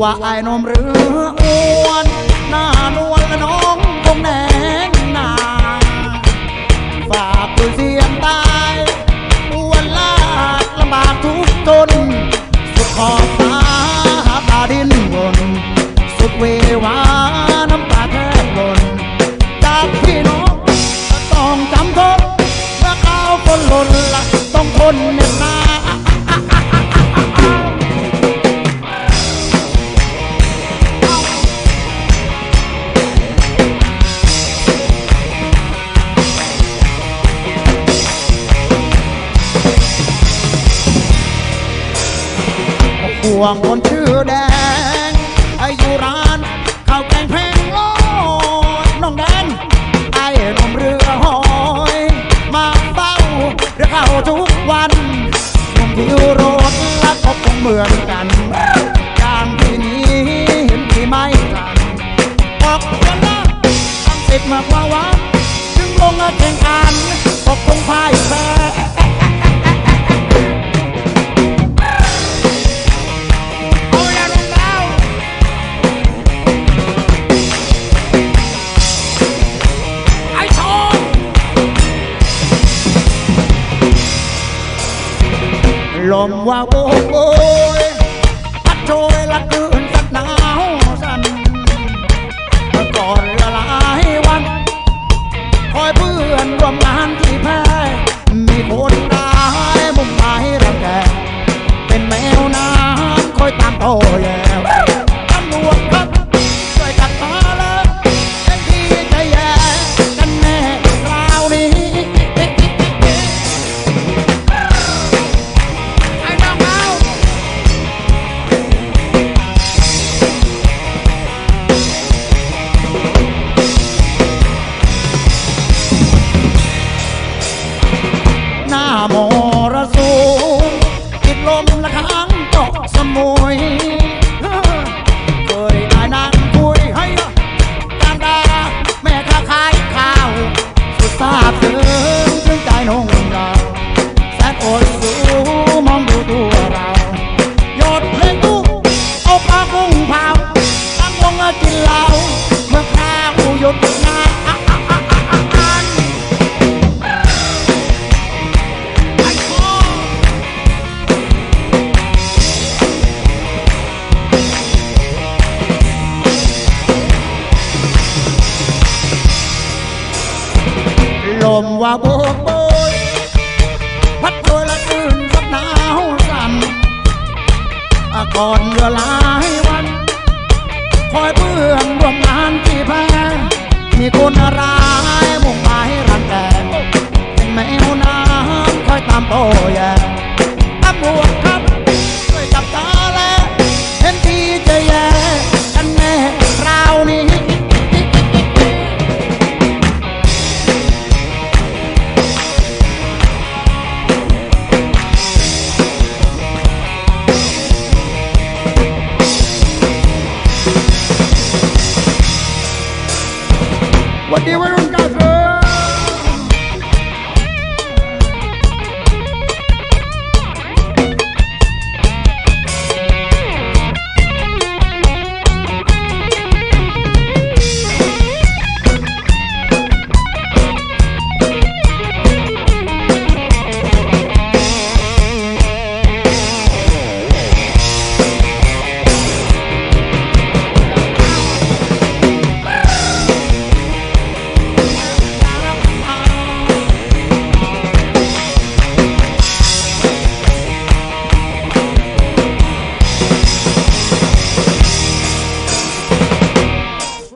ว่าไอ้นมเรืออ้วนหน้านวลและน้องคงแน่นหนาฝากตัวเสียงตายวันลาดลำบากทุกทนสุดขอบฟ้าหาตาดินบนสุดเววาน้ำตาแทบบนจากพี่น้องต้องจำทนเมื่อก้าวคนหล่นละต้องทนเหน็บ ห่วงคนชื่อแดงอายุร้านข้าวแกงแพงโลดน้องแดงไอ้หนมเรือหอย มาเฝ้าเรือเข้าทุกวันหนุ่มที่รถและก็คงเหมือนกันอย่างที่นี้เห็นที่ไม่ทันออกวันละตั้งสิบมากกว่าวันถึงลงแข่งขันก็คงพ่ายแพ้ ลมว่าโบ้ยพัดโชยละคืน มว่าโบกโบยพัดโดยละตื่นสักหนาวสั่นอะก่อนเวลาให้วัน คอยเพื่อนร่วมงานที่แพ้มีคนร้ายมุ่งหมายรังแกเป็นแมวน้ำคอยตามโตแย่ vivo en un caso.